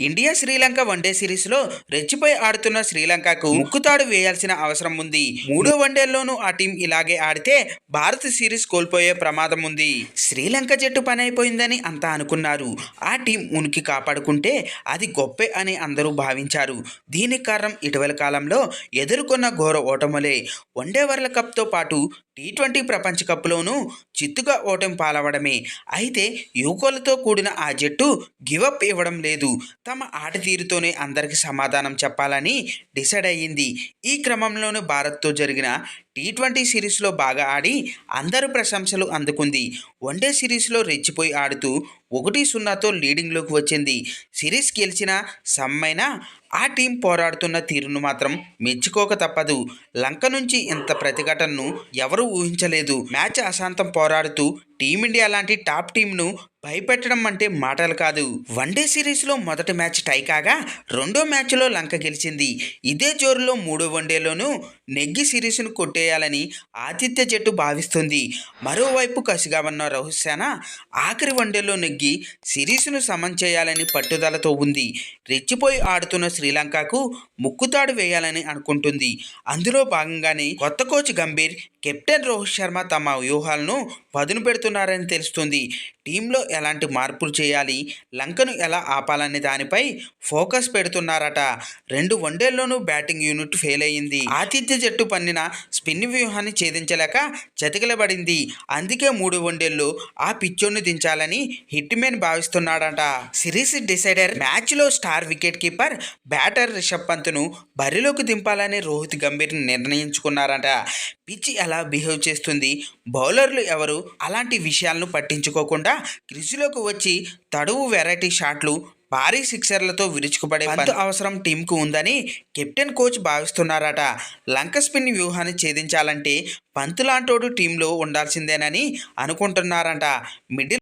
India Sri Lanka one day సిరీస్లో రెచ్చిపోయి ఆడుతున్న శ్రీలంకకు ముక్కుతాడు వేయాల్సిన అవసరం ఉంది. మూడో వన్డేల్లోనూ ఆ టీం ఇలాగే ఆడితే భారత్ సిరీస్ కోల్పోయే ప్రమాదం ఉంది. శ్రీలంక జట్టు పని అయిపోయిందని అంతా అనుకున్నారు. ఆ టీం ఉనికి కాపాడుకుంటే అది గొప్పే అని అందరూ భావించారు. దీనికి కారణం ఇటీవల కాలంలో ఎదుర్కొన్న ఘోర ఓటములే. వన్డే వరల్డ్ కప్తో పాటు టీ ట్వంటీ ప్రపంచ కప్లోనూ చిత్తుగా ఓటమి పాలవడమే. అయితే యువకులతో కూడిన ఆ జట్టు గివప్ ఇవ్వడం లేదు. తమ ఆట తీరుతోనే అందరికీ సమాధానం చెప్పాలని డిసైడ్ అయ్యింది. ఈ క్రమంలోనే భారత్తో జరిగిన టీ ట్వంటీ సిరీస్లో బాగా ఆడి అందరూ ప్రశంసలు అందుకుంది. వన్డే సిరీస్లో రెచ్చిపోయి ఆడుతూ ఒకటి సున్నాతో లీడింగ్లోకి వచ్చింది. సిరీస్ గెలిచిన సమ్మైన ఆ టీం పోరాడుతున్న తీరును మాత్రం మెచ్చుకోక తప్పదు. లంక నుంచి ఇంత ప్రతిఘటనను ఎవరూ ఊహించలేదు. మ్యాచ్ అశాంతం పోరాడుతూ టీమిండియా లాంటి టాప్ టీంను భయపెట్టడం అంటే మాటలు కాదు. వన్డే సిరీస్లో మొదటి మ్యాచ్ టై కాగా రెండో మ్యాచ్లో లంక గెలిచింది. ఇదే జోరులో మూడో వన్డేలోనూ నెగ్గి సిరీస్ను కొట్టే చేయాలని ఆతిథ్య జట్టు భావిస్తుంది. మరోవైపు కసిగా ఉన్న రోహిత్ సేన ఆఖరి వన్డేలో నెగ్గి సిరీస్ను సమన్ చేయాలని పట్టుదలతో ఉంది. రెచ్చిపోయి ఆడుతున్న శ్రీలంకకు ముక్కుతాడు వేయాలని అనుకుంటుంది. అందులో భాగంగానే కొత్త కోచ్ గంభీర్ కెప్టెన్ రోహిత్ శర్మ తమ వ్యూహాలను పదును పెడుతున్నారని తెలుస్తుంది. టీంలో ఎలాంటి మార్పులు చేయాలి? లంకను ఎలా ఆపాలనే దానిపై ఫోకస్ పెడుతున్నారట. రెండు వన్డేల్లోనూ బ్యాటింగ్ యూనిట్ ఫెయిల్ అయ్యింది ఆతిథ్య జట్టు పన్నిన స్పిన్ వ్యూహాన్ని ఛేదించలేక చతికిలబడింది. అందుకే మూడు వన్డేల్లో ఆ పిచ్చోన్ని దించాలని హిట్ మెన్ భావిస్తున్నాడట. సిరీస్ డిసైడర్ మ్యాచ్లో star wicket keeper batter Rishabh పంత్ను బరిలోకి దింపాలని రోహిత్ గంభీర్ నిర్ణయించుకున్నారట. పిచ్ ఎలా బిహేవ్ చేస్తుంది? బౌలర్లు ఎవరు? అలాంటి విషయాలను పట్టించుకోకుండా క్రిజ్లోకి వచ్చి తడువు వెరైటీ షాట్లు భారీ సిక్సర్లతో విరుచుకుపడే పంతు అవసరం టీంకు ఉందని కెప్టెన్ కోచ్ భావిస్తున్నారట. లంక స్పిన్ వ్యూహాన్ని ఛేదించాలంటే పంతు లాంటోడు టీంలో ఉండాల్సిందేనని అనుకుంటున్నారంట. మిడిల్